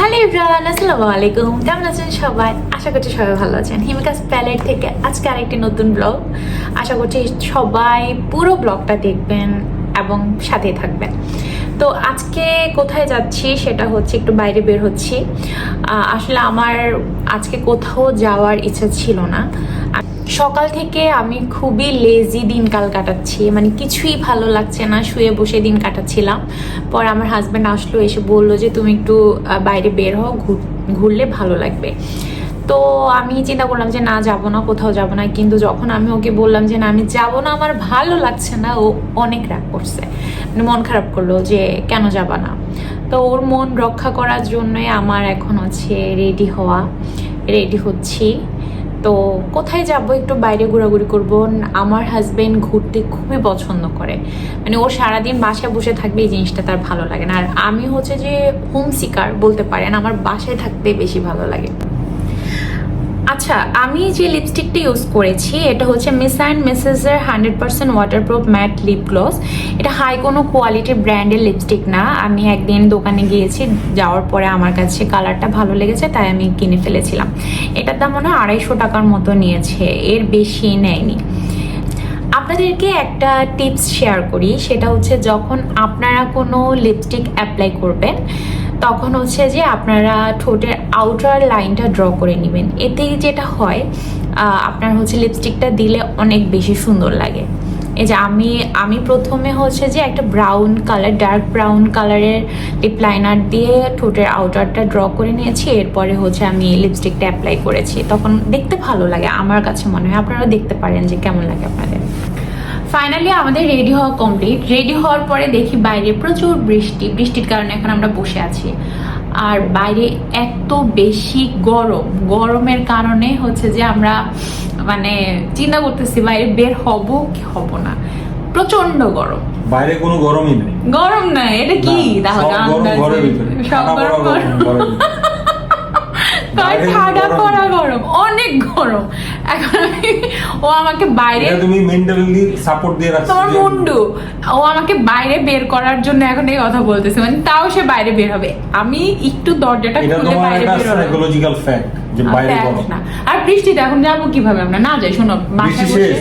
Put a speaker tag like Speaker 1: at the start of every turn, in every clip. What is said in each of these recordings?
Speaker 1: Hello ইব্রাহান আসসালামু কেমন আছেন সবাই? আশা করছি সবাই ভালো আছেন। হিমিকাস প্যালেট থেকে আজকে আরেকটি নতুন ব্লগ। আশা করছি সবাই পুরো ব্লগটা দেখবেন এবং সাথেই থাকবেন। তো আজকে কোথায় যাচ্ছি সেটা হচ্ছে একটু বাইরে বের হচ্ছি। আসলে আমার আজকে কোথাও যাওয়ার ইচ্ছা ছিল না। সকাল থেকে আমি খুবই লেজি দিনকাল কাটাচ্ছি। মানে কিছুই ভালো লাগছে না, শুয়ে বসে দিন কাটাচ্ছিলাম। পর আমার হাজব্যান্ড আসলো, এসে বলল যে, তুমি একটু বাইরে বের হও, ঘুর- ঘুরলে ভালো লাগবে। তো আমি চিন্তা করলাম যে, না, যাব না, কোথাও যাব না। কিন্তু যখন আমি ওকে বললাম যে, না, আমি যাব না, আমার ভালো লাগছে না, ও অনেক রাগ করছে। মানে মন খারাপ করল যে, কেন যাবা না? তো ওর মন রক্ষা করার জন্যই আমার এখন আছে রেডি হওয়া। রেডি হচ্ছি। তো কোথায় যাব? একটু বাইরে ঘোরাঘুরি করব। আমার হাজব্যান্ড ঘুরতে খুবই পছন্দ করে। মানে ও সারাদিন বাসায় বসে থাকবে, এই জিনিসটা তার ভালো লাগে না। আর আমি হচ্ছে যে হোম সিকার বলতে পারেন, আমার বাসায় থাকতে বেশি ভালো লাগে। আচ্ছা আমি যে লিপস্টিকটা ইউজ করেছি, এটা হচ্ছে miss and মিসেসের hundred percent waterproof matte lip gloss এটা হাই কোনো কোয়ালিটির ব্র্যান্ডের লিপস্টিক না। আমি একদিন দোকানে গিয়েছি, যাওয়ার পরে আমার কাছে কালারটা ভালো লেগেছে, তাই আমি কিনে ফেলেছিলাম। এটার দাম মনে হয় আড়াইশো টাকার মতো নিয়েছে, এর বেশি নেয়নি। আপনাদেরকে একটা টিপস শেয়ার করি, সেটা হচ্ছে যখন আপনারা কোনো লিপস্টিক অ্যাপ্লাই করবেন তখন হচ্ছে যে আপনারা ঠোঁটের আউটার লাইনটা ড্র করে নেবেন। এতে যেটা হয় আপনার হচ্ছে লিপস্টিকটা দিলে অনেক বেশি সুন্দর লাগে। এই যে আমি আমি প্রথমে হচ্ছে যে একটা ব্রাউন কালার ডার্ক ব্রাউন কালারের লিপ লাইনার দিয়ে ঠোঁটের আউটারটা ড্র করে নিয়েছি। এরপরে হচ্ছে আমি লিপস্টিকটা অ্যাপ্লাই করেছি। তখন দেখতে ভালো লাগে, আমার কাছে মনে হয়। আপনারা দেখতে পারেন যে কেমন লাগে আপনাদের। ফাইনালি আমাদের রেডি হওয়া কমপ্লিট রেডি হওয়ার পরে দেখি বাইরে প্রচুর বৃষ্টি। বৃষ্টির কারণে এখন আমরা বসে আছি। আর বাইরে এত বেশি গরম। গরমের কারণে হচ্ছে যে আমরা মানে চিন্তা করতেছি বাইরে বের হব কি হব না। প্রচণ্ড গরম।
Speaker 2: বাইরে কোনো গরমই নেই।
Speaker 1: গরম না এটা কি? তাহলে
Speaker 2: সব গরম ভিতরে ঠান্ডা
Speaker 1: গরম। অনেক গরম। এখন আমি ও আমাকে বাইরে
Speaker 2: তুমি মেন্টালি সাপোর্ট দিয়ে রাখছো
Speaker 1: তোমার মুন্ডু ও আমাকে বাইরে বের করার জন্য এখন এই কথা বলতেছে মানে তাও সে বাইরে বের হবে। আমি একটু দরজাটা খুলে বাইরে বের হলাম।
Speaker 2: Psychological fact.
Speaker 1: আর বৃষ্টিতে এখন যাব কীভাবে আমরা? না যাই শোনো বাসায় বসে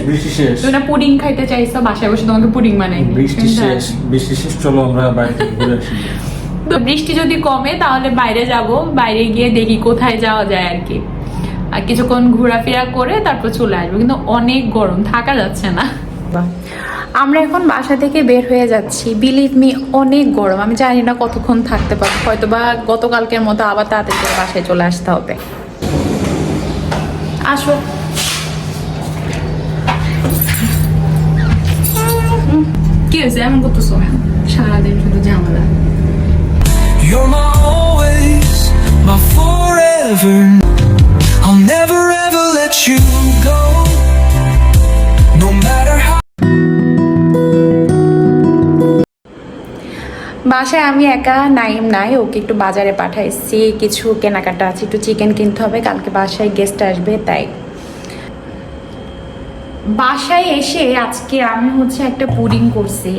Speaker 1: তুমি না পুডিং খাইতে চাইছো বাসায় বসে তোমাকে পুডিং বানাই
Speaker 2: বৃষ্টি শেষ বৃষ্টি শেষ চলো আমরা বাইরে ঘুরে আসি।
Speaker 1: তো বৃষ্টি যদি কমে তাহলে বাইরে যাব। বাইরে গিয়ে দেখি কোথায় যাওয়া যায় আর কি। আর কিছুক্ষণ ঘোরাফেরা করে তারপর চলে আসব। কিন্তু অনেক গরম থাকা যাচ্ছে না। আমরা এখন বাসা থেকে বের হয়ে যাচ্ছি। বিলিভ মি অনেক গরম। আমি জানি না কতক্ষণ থাকতে পারব। হয়তো বা গতকালকের মতো আবার তাড়াতাড়ি বাসায় চলে আসতে হবে। আসো। কি হয়েছে? এমন করতেছো সারাদিন শুধু ঝামেলা।
Speaker 3: You're my always, my forever. I'll never ever let you go. No matter.
Speaker 1: বাসায় আমি একা নাইম নাই ওকে একটু বাজারে পাঠাইছি কিছু কেনাকাটা আছে একটু চিকেন কিনতে হবে কালকে বাসায় গেস্ট আসবে তাই বাসায় এসে আজকে আমি হচ্ছে একটা পুডিং করছি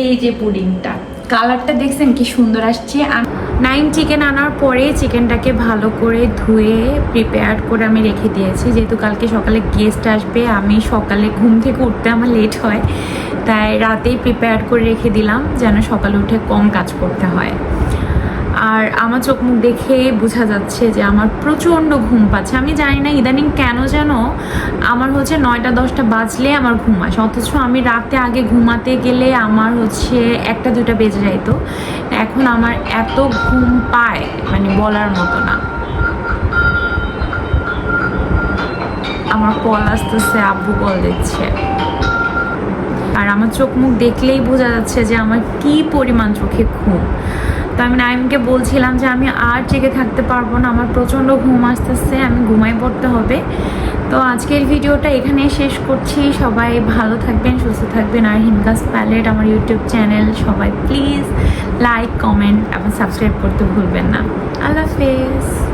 Speaker 1: এই যে পুডিংটা কালারটা দেখছেন কি সুন্দর আসছে। নাইন চিকেন আনার পরে চিকেনটাকে ভালো করে ধুয়ে প্রিপেয়ার করে আমি রেখে দিয়েছি। যেহেতু কালকে সকালে গেস্ট আসবে, আমি সকালে ঘুম থেকে উঠতে আমার লেট হয়। তাই রাতেই প্রিপেয়ার করে রেখে দিলাম, যেন সকালে উঠে কম কাজ করতে হয়। আর আমার চোখ মুখ দেখে বোঝা যাচ্ছে যে আমার প্রচণ্ড ঘুম পাচ্ছে। আমি জানি না ইদানিং কেন যেন আমার হচ্ছে নয়টা, দশটা বাজলে আমার ঘুম আসে। অথচ আমি রাতে আগে ঘুমাতে গেলে আমার হচ্ছে একটা দুটা বেজে যাইতো। এখন আমার এত ঘুম পায় মানে বলার মতো না। আমার কল আসতেছে, আব্বু কল দিচ্ছে। আর আমার চোখ মুখ দেখলেই বোঝা যাচ্ছে যে আমার কি পরিমাণ চোখে ঘুম। তো আমি নাইমকে বলছিলাম যে আমি আর জেগে থাকতে পারব না, আমার প্রচণ্ড ঘুম আসতেছে, আমি ঘুমাই পড়তে হবে। তো আজকের ভিডিওটা এখানে শেষ করছি। সবাই ভালো থাকবেন, সুস্থ থাকবেন। আর হিমকাস প্যালেট, আমার ইউটিউব চ্যানেল, সবাই প্লিজ লাইক, কমেন্ট এবং সাবস্ক্রাইব করতে ভুলবেন না। আল্লাহ হাফেজ।